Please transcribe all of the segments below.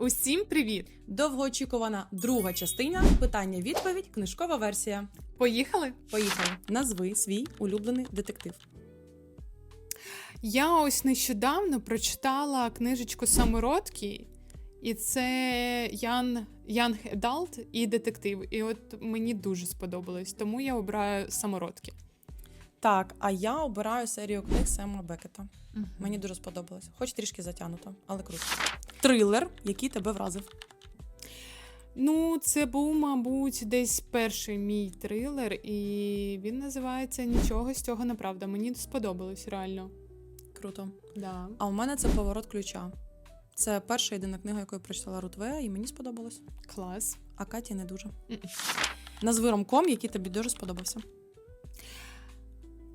Усім привіт! Довгоочікувана друга частина. Питання-відповідь, книжкова версія. Поїхали? Поїхали. Назви свій улюблений детектив. Я ось нещодавно прочитала книжечку Самородки, і це Ян Young Adult і детектив. І от мені дуже сподобалось, тому я обираю самородки. Так, а я обираю серію книг Сема Бекета. Мені дуже сподобалось. Хоч трішки затягнуто, але круто. Трилер, який тебе вразив. Ну, це був, мабуть, десь перший мій трилер, і він називається Нічого з цього неправда. Мені сподобалось реально. Круто. Да. А у мене це поворот ключа. Це перша єдина книга, яку я прочитала Рутве, і мені сподобалось. Клас. А Каті не дуже. Назви ромком, який тобі дуже сподобався.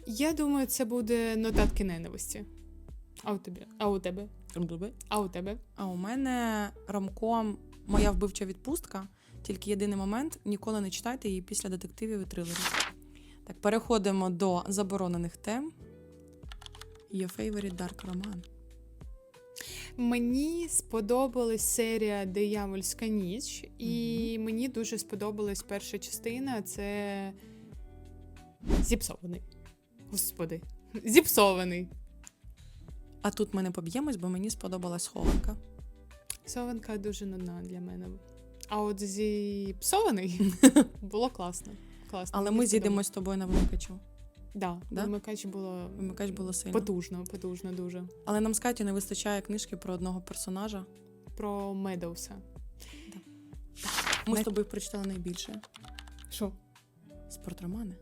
Я думаю, це буде нотатки ненависті. А у тебе? А у тебе? А у тебе? А у мене ромком Моя вбивча відпустка. Тільки єдиний момент ніколи не читайте її після детективів і трилерів. Так, переходимо до заборонених тем. Your favorite dark roman. Мені сподобалась серія Диявольська ніч, і мені дуже сподобалась перша частина це зіпсований. Господи, зіпсований. А тут ми не поб'ємось, бо мені сподобалась хованка. Совенка дуже нудна для мене. А от зіпсований було класно. класно. Але ми сподобалось. з тобою на вимикачу. Да, Да? вимикач було Вимикач було сильно. потужно, потужно дуже. Але нам з Катю не вистачає книжки про одного персонажа. Про Медоуса. Ми Не- з тобою прочитали найбільше. Що? Спортромани.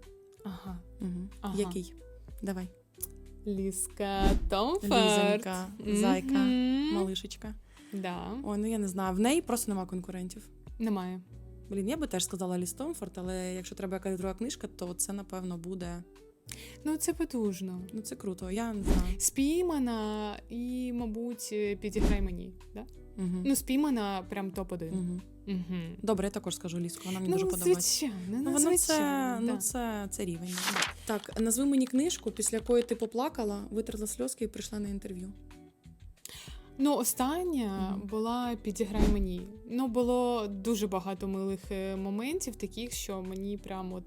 Ага. Угу. Ага. Який? Давай. Ліска Томфорд. Лізонька, зайка, Мгм. малишечка. Да. Ой, ну я не знаю. В неї просто нема конкурентів. Немає. Блін, я би теж сказала Ліс Томфорд, але якщо треба якась друга книжка, то це напевно буде. Ну, це потужно. Ну це круто. Я не знаю. Спіймана і, мабуть, підіграй мені. Да? Угу. Ну, спіймана прям топ-1. Угу. Угу. Добре, я також скажу ліску. Вона мені Ну, дуже подобається. звичайно, Ну, ну, воно це, звичайно, ну, це, це рівень. Так, назви мені книжку, після якої ти поплакала, витерла сльозки і прийшла на інтерв'ю. Ну, остання Мгм. була підіграй мені. Ну, було дуже багато милих е, моментів, таких, що мені прям от.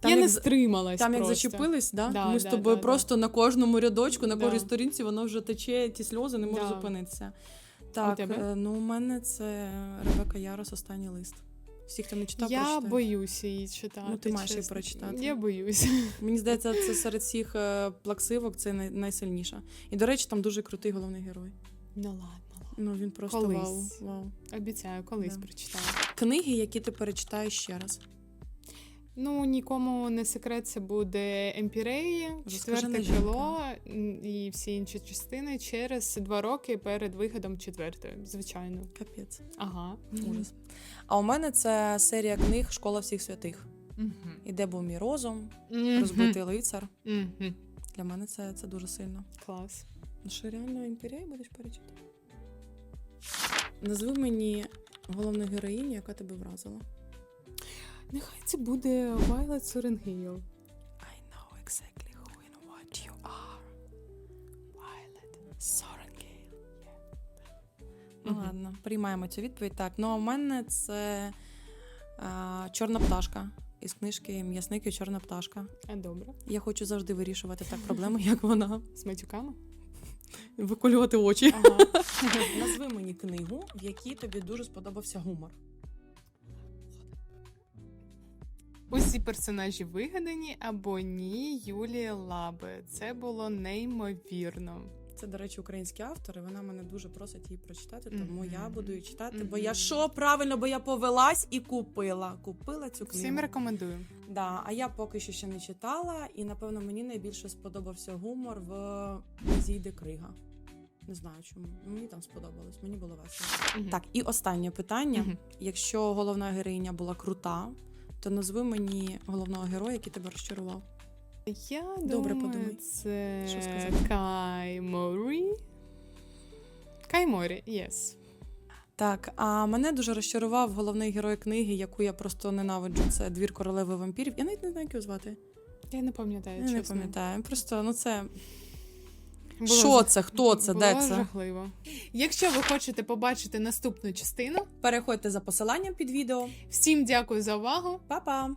Там я як не стрималась. Там як просто. зачепились, да? Да, ми з да, тобою да, просто на кожному рядочку, на Да. кожній сторінці воно вже тече, ті сльози, не може Да. зупинитися. Так, тебе? е, ну у мене це Ребека Ярос останній лист. Всі, хто не читав, Я прочитайте. боюся її читати. Ну, ти маєш її прочитати. Я боюся. Мені здається, це серед всіх е, плаксивок це найсильніша. І, до речі, там дуже крутий головний герой. Ну ладно, ладно. Ну він просто Колись. вау. вау. Обіцяю, колись Да. прочитаю. Книги, які ти перечитаєш ще раз. Ну, нікому не секрет, це буде Емпіреї, четверте крило і всі інші частини через два роки перед виходом четвертої, звичайно. Капець. Ага. Ужас. А у мене це серія книг Школа всіх святих. Мгм. І де був мій розум, Мгм. розбитий лицар. Мгм. Для мене це, це дуже сильно. Клас. Ну що реально імперія будеш перечитати? Назви мені головну героїню, яка тебе вразила. Нехай це буде Вайлет Соренгейл. I know exactly who and what you are. Violet Sorengale. Ну ладно, приймаємо цю відповідь. Так, ну а в мене це а, чорна пташка із книжки М'ясник і чорна пташка. А добре. Я хочу завжди вирішувати так проблеми, як вона. З матюками? Виколювати очі. Ага. Назви мені книгу, в якій тобі дуже сподобався гумор. Усі персонажі вигадані або ні Юлія Лаби. Це було неймовірно. Це, до речі, український автор, і вона мене дуже просить її прочитати, тому Мгм. я буду її читати. Бо я що правильно, бо я повелась і купила. Купила цю книгу. Всім рекомендую. Да, а я поки що ще не читала, і напевно мені найбільше сподобався гумор в Зійде Крига. Не знаю чому. Мені там сподобалось, мені було весело. Мгм. Так, і останнє питання: Мгм. якщо головна героїня була крута, то назви мені головного героя, який тебе розчарував. Я Добре думаю, подумай. це Що сказати? Кай Морі. Кай Морі, yes. Так, а мене дуже розчарував головний герой книги, яку я просто ненавиджу. Це двір королеви вампірів. Я навіть не знаю, як його звати. Я не пам'ятаю, Я не пам'ятаю. Просто ну це. Було Що це? Хто це? Було Де це? жахливо. Якщо ви хочете побачити наступну частину, Переходьте за посиланням під відео. всім дякую за увагу. Па-па!